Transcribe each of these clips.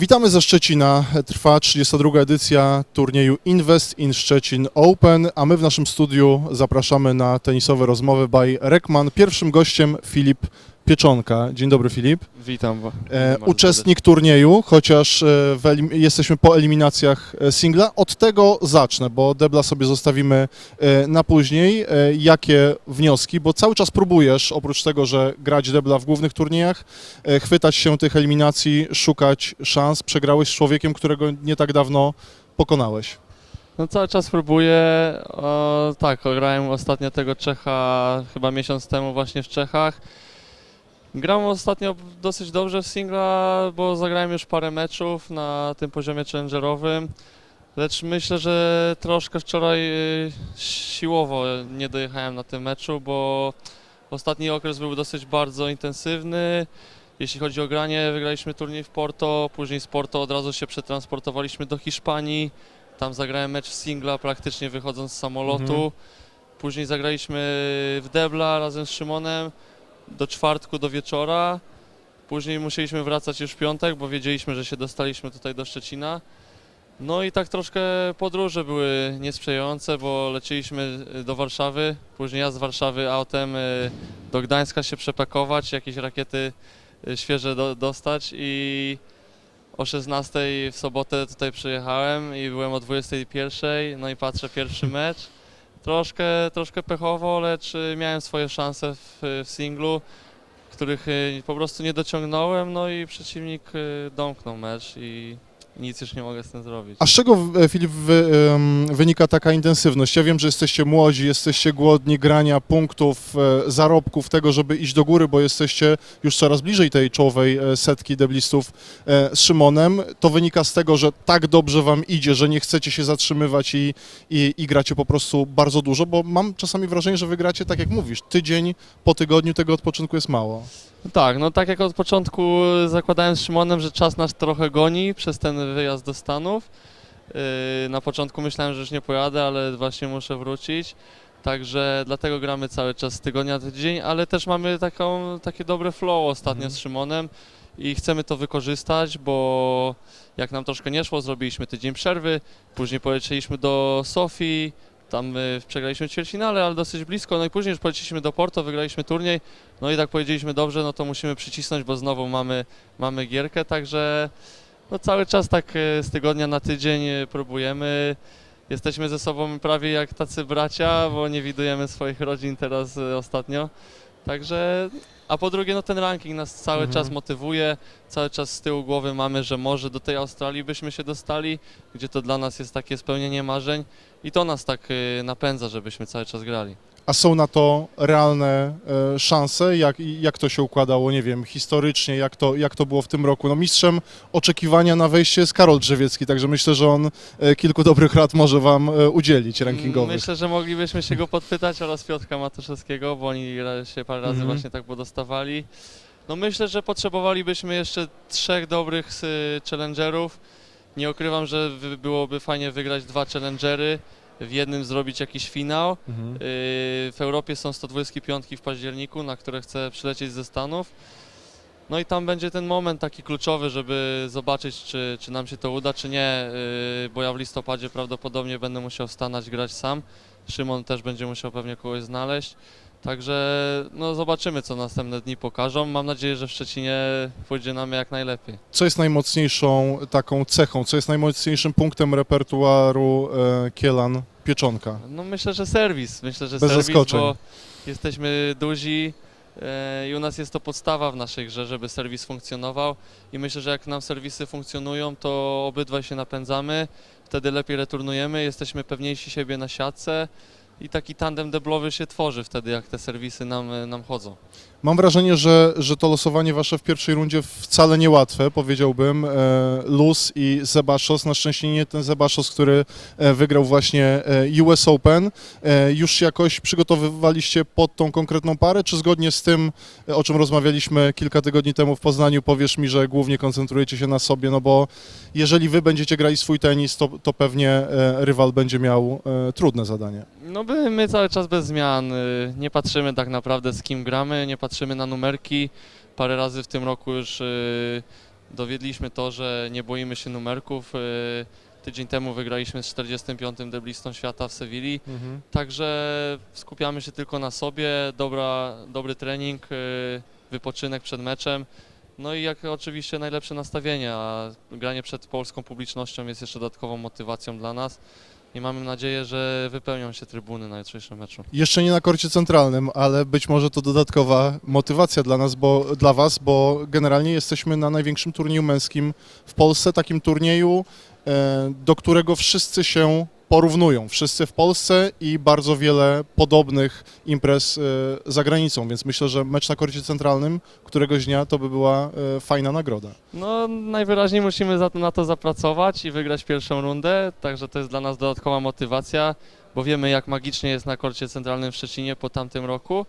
Witamy ze Szczecina. Trwa 32. edycja turnieju Invest in Szczecin Open, a my w naszym studiu zapraszamy na tenisowe rozmowy by Rekman. Pierwszym gościem Filip Pieczonka. Dzień dobry Filip. Witam. E, uczestnik turnieju, chociaż e, jesteśmy po eliminacjach e, singla. Od tego zacznę, bo debla sobie zostawimy e, na później. E, jakie wnioski? Bo cały czas próbujesz, oprócz tego, że grać debla w głównych turniejach, e, chwytać się tych eliminacji, szukać szans. Przegrałeś z człowiekiem, którego nie tak dawno pokonałeś. No cały czas próbuję. O, tak, grałem ostatnio tego Czecha chyba miesiąc temu właśnie w Czechach. Gram ostatnio dosyć dobrze w singla, bo zagrałem już parę meczów na tym poziomie challengerowym. Lecz myślę, że troszkę wczoraj y, siłowo nie dojechałem na tym meczu, bo ostatni okres był dosyć bardzo intensywny. Jeśli chodzi o granie, wygraliśmy turniej w Porto, później z Porto od razu się przetransportowaliśmy do Hiszpanii. Tam zagrałem mecz w singla praktycznie wychodząc z samolotu. Mhm. Później zagraliśmy w Debla razem z Szymonem do czwartku do wieczora. Później musieliśmy wracać już w piątek, bo wiedzieliśmy, że się dostaliśmy tutaj do Szczecina. No i tak troszkę podróże były niesprzyjające, bo leciliśmy do Warszawy, później ja z Warszawy autem y, do Gdańska się przepakować, jakieś rakiety y, świeże do, dostać i o 16 w sobotę tutaj przyjechałem i byłem o 21, no i patrzę pierwszy mecz. Troszkę, troszkę pechowo, lecz y, miałem swoje szanse w, w singlu, których y, po prostu nie dociągnąłem, no i przeciwnik y, domknął mecz i nic już nie mogę z tym zrobić. A z czego, e, Filip, wy, em, wynika taka intensywność? Ja wiem, że jesteście młodzi, jesteście głodni grania, punktów, e, zarobków, tego, żeby iść do góry, bo jesteście już coraz bliżej tej czołowej e, setki deblistów e, z Szymonem. To wynika z tego, że tak dobrze wam idzie, że nie chcecie się zatrzymywać i, i, i gracie po prostu bardzo dużo, bo mam czasami wrażenie, że wy gracie, tak jak mówisz, tydzień po tygodniu tego odpoczynku jest mało. Tak, no tak jak od początku zakładałem z Szymonem, że czas nas trochę goni przez ten wyjazd do Stanów. Yy, Na początku myślałem, że już nie pojadę, ale właśnie muszę wrócić. Także dlatego gramy cały czas z tygodnia na tydzień, ale też mamy taką, takie dobre flow ostatnio Mhm. z Szymonem i chcemy to wykorzystać, bo jak nam troszkę nie szło, zrobiliśmy tydzień przerwy, później polecieliśmy do Sofii, tam y, przegraliśmy ćwierćfinale, ale dosyć blisko, no i później już poleciliśmy do Porto, wygraliśmy turniej, no i tak powiedzieliśmy, dobrze, no to musimy przycisnąć, bo znowu mamy, mamy gierkę, także no cały czas tak e, z tygodnia na tydzień e, próbujemy. Jesteśmy ze sobą prawie jak tacy bracia, bo nie widujemy swoich rodzin teraz e, ostatnio. Także, a po drugie, no ten ranking nas cały Mhm. czas motywuje, cały czas z tyłu głowy mamy, że może do tej Australii byśmy się dostali, gdzie to dla nas jest takie spełnienie marzeń i to nas tak napędza, żebyśmy cały czas grali. A są na to realne e, szanse? Jak, jak to się układało, nie wiem, historycznie, jak to, jak to było w tym roku? No mistrzem oczekiwania na wejście jest Karol Drzewiecki, także myślę, że on e, kilku dobrych rad może wam e, udzielić rankingowych. Myślę, że moglibyśmy się go podpytać oraz Piotrka Matuszewskiego, bo oni się parę razy Mhm. właśnie tak podostawali. No myślę, że potrzebowalibyśmy jeszcze trzech dobrych y, challengerów. Nie ukrywam, że wy- byłoby fajnie wygrać dwa challengery, w jednym zrobić jakiś finał. Mhm. Y, W Europie są 125 w październiku, na które chcę przylecieć ze Stanów. No i tam będzie ten moment taki kluczowy, żeby zobaczyć, czy, czy nam się to uda, czy nie, y, bo ja w listopadzie prawdopodobnie będę musiał w Stanach grać sam. Szymon też będzie musiał pewnie kogoś znaleźć. Także no zobaczymy, co następne dni pokażą. Mam nadzieję, że w Szczecinie pójdzie nam jak najlepiej. Co jest najmocniejszą taką cechą, co jest najmocniejszym punktem repertuaru e, Kielan Pieczonka? No myślę, że serwis. Myślę, że Bez serwis, zaskoczeń. bo jesteśmy duzi e, i u nas jest to podstawa w naszej grze, żeby serwis funkcjonował i myślę, że jak nam serwisy funkcjonują, to obydwaj się napędzamy, wtedy lepiej returnujemy, jesteśmy pewniejsi siebie na siatce i taki tandem deblowy się tworzy wtedy, jak te serwisy nam, nam chodzą. Mam wrażenie, że, że to losowanie wasze w pierwszej rundzie wcale niełatwe, powiedziałbym. E, Luz i Zebaszos, na szczęście nie ten Zebaszos, który e, wygrał właśnie e, US Open. Już jakoś przygotowywaliście pod tą konkretną parę, czy zgodnie z tym, o czym rozmawialiśmy kilka tygodni temu w Poznaniu, powiesz mi, że głównie koncentrujecie się na sobie, no bo jeżeli wy będziecie grali swój tenis, to, to pewnie rywal będzie miał trudne zadanie. No my cały czas bez zmian, y, nie patrzymy tak naprawdę z kim gramy, nie patrzymy na numerki. Parę razy w tym roku już y, dowiedliśmy to, że nie boimy się numerków. Y, Tydzień temu wygraliśmy z 45. deblistą świata w Sewilli, Mhm. także skupiamy się tylko na sobie, dobra, dobry trening, y, wypoczynek przed meczem. No i jak oczywiście najlepsze nastawienie, a granie przed polską publicznością jest jeszcze dodatkową motywacją dla nas i mamy nadzieję, że wypełnią się trybuny na jutrzejszym meczu. Jeszcze nie na korcie centralnym, ale być może to dodatkowa motywacja dla nas, bo dla was, bo generalnie jesteśmy na największym turnieju męskim w Polsce, takim turnieju, e, do którego wszyscy się porównują. Wszyscy w Polsce i bardzo wiele podobnych imprez e, za granicą, więc myślę, że mecz na korcie centralnym któregoś dnia to by była e, fajna nagroda. No najwyraźniej musimy na to zapracować i wygrać pierwszą rundę, także to jest dla nas dodatkowa motywacja, bo wiemy jak magicznie jest na korcie centralnym w Szczecinie po tamtym roku.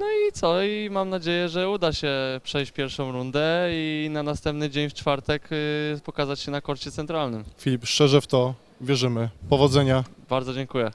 No i co? I mam nadzieję, że uda się przejść pierwszą rundę i na następny dzień w czwartek y, pokazać się na korcie centralnym. Filip, szczerze w to wierzymy. Powodzenia. Bardzo dziękuję.